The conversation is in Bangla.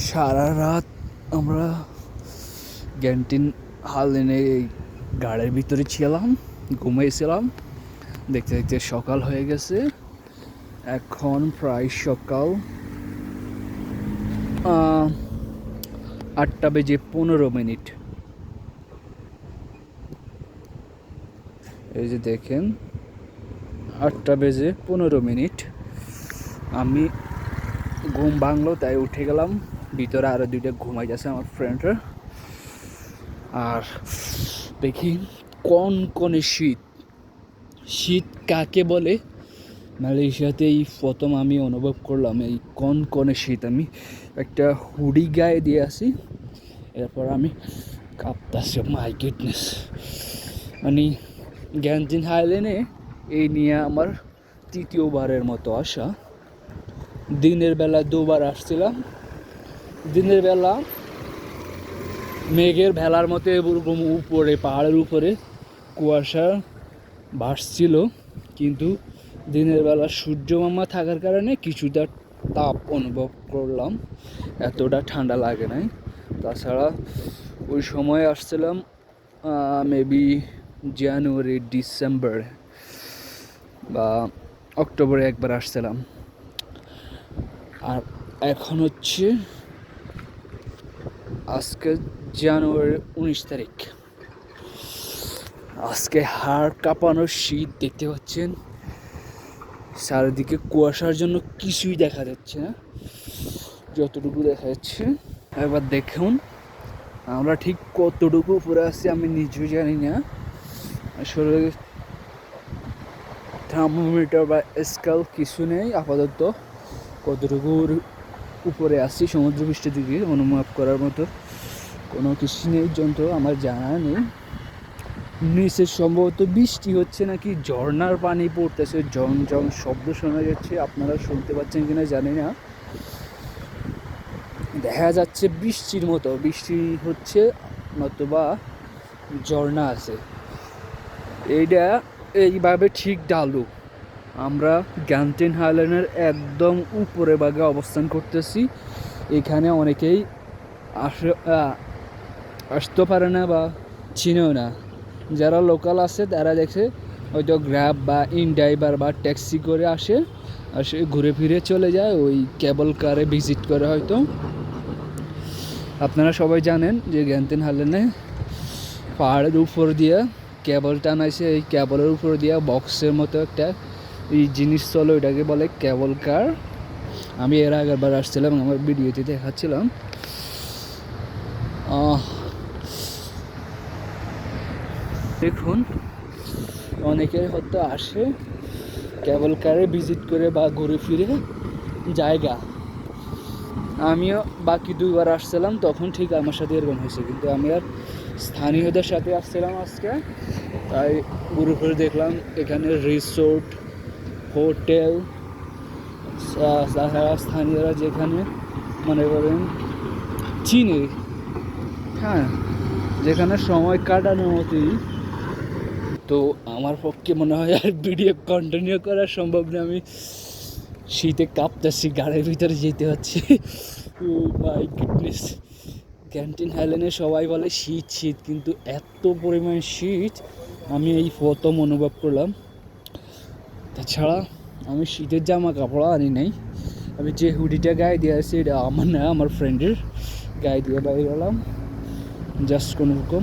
সারা রাত আমরা ক্যান্টিন হালেনে গাড়ির ভিতরে ছিলাম ঘুমিয়েছিলাম দেখতে দেখতে সকাল হয়ে গেছে। এখন প্রায় সকাল আটটা বেজে পনেরো মিনিট। এই যে দেখেন, আটটা বেজে পনেরো মিনিট। আমি ঘুম ভাঙলো, তাই উঠে গেলাম। ভিতরে আরও দুইটা ঘুমাই যাচ্ছে আমার ফ্রেন্ডরা আর দেখি কোন কোন শীত? শীত কাকে বলে? মালয়েশিয়াতে এই প্রথম আমি অনুভব করলাম এই কোন কোনে শীত? আমি একটা হুডি গায়ে দিয়ে আসি। এরপর আমি কাঁপতাছি মাই গুডনেস। মানে গ্যাঞ্জিন হাইল্যান্ডে এই নিয়ে আমার তৃতীয়বারের মতো আসা। দিনের বেলা দুবার আসছিলাম। দিনের বেলা মেঘের ভেলার মতো এরকম উপরে, পাহাড়ের উপরে কুয়াশা ভাসছিল। কিন্তু দিনের বেলা সূর্য মামা থাকার কারণে কিছুটা তাপ অনুভব করলাম। এতটা ঠান্ডা লাগে নাই। তাছাড়া ওই সময় আসছিলাম মেবি জানুয়ারি ডিসেম্বর বা অক্টোবরে একবার আসছিলাম। আর এখন হচ্ছে আজকে জানুয়ারি উনিশ তারিখ। আজকে হাড় কাঁপানোর শীত দেখতে পাচ্ছেন। চারিদিকে কুয়াশার জন্য কিছুই দেখা যাচ্ছে না। যতটুকু দেখা যাচ্ছে। এবার দেখুন, আমরা ঠিক কতটুকু উপরে আছি আমি নিজেও জানি না। আসলে থার্মোমিটার বা স্কেল কিছু নেই, আপাতত কতটুকুর উপরে আসছি সমুদ্র পৃষ্ঠের দিকে অনুমাপ করার মতো। কোনো কিছু নেই যন্ত্র আমার জানা নেই। নিচে সম্ভবত বৃষ্টি হচ্ছে নাকি, ঝর্ণার পানি পড়তেছে জন জন শব্দ শোনা যাচ্ছে, আপনারা শুনতে পাচ্ছেন কিনা জানি না। দেখা যাচ্ছে বৃষ্টির মতো, বৃষ্টি হচ্ছে নতুবা ঝর্ণা আছে। এইটা এইভাবে ঠিক ডালু আমরা গ্যান্টিন হাইল্যান্ডের একদম উপরে ভাগে অবস্থান করতেছি। এখানে অনেকেই আস আসতে পারে না বা চিনেও না। যারা লোকাল আছে, তারা দেখে হয়তো গ্র্যাব বা ইনড্রাইভার বা ট্যাক্সি করে আসে আসে ঘুরে ফিরে চলে যায়, ওই কেবল কারে ভিজিট করে হয়তো। আপনারা সবাই জানেন যে গ্যান্টিন হালেনে পাহাড়ের উপর দিয়ে কেবল টানাইছে এই কেবলের উপর দিয়ে বক্সের মতো একটা এই জিনিস চলে ওইটাকে বলে কেবল কার। আমি এর আগের বার আসছিলাম, আমার ভিডিওতে দেখাচ্ছিলাম। দেখুন, অনেকে হয়তো আসে কেবল কারে ভিজিট করে বা ঘুরে ফিরে জায়গা। আমিও বাকি দুইবার আসছিলাম, তখন ঠিক আমার সাথে এরকম হয়েছে, কিন্তু আমি আর স্থানীয়দের সাথে আসছিলাম আজকে। তাই ঘুরে ফিরে দেখলাম, এখানে রিসোর্ট হোটেল তাছাড়া স্থানীয়রা যেখানে মনে করেন চিনে। হ্যাঁ যেখানে সময় কাটানোর মতোই। তো আমার পক্ষে মনে হয় আর ভিডিও কন্টিনিউ করা সম্ভব না। আমি শীতে কাঁপতেছি, গাড়ির ভিতরে যেতে হচ্ছে। মাই গুডনেস ক্যান্টিন হাইল্যান্ডে সবাই বলে শীত শীত, কিন্তু এত পরিমাণ শীত, আমি এই প্রথম অনুভব করলাম। তাছাড়া আমি শীতের জামা কাপড় আনি নাই। আমি যে হুডিটা গায়ে দিয়ে আসি এটা আমার না, আমার ফ্রেন্ডের গায়ে দিয়ে বাইরে গেলাম জাস্ট কোনো রকম।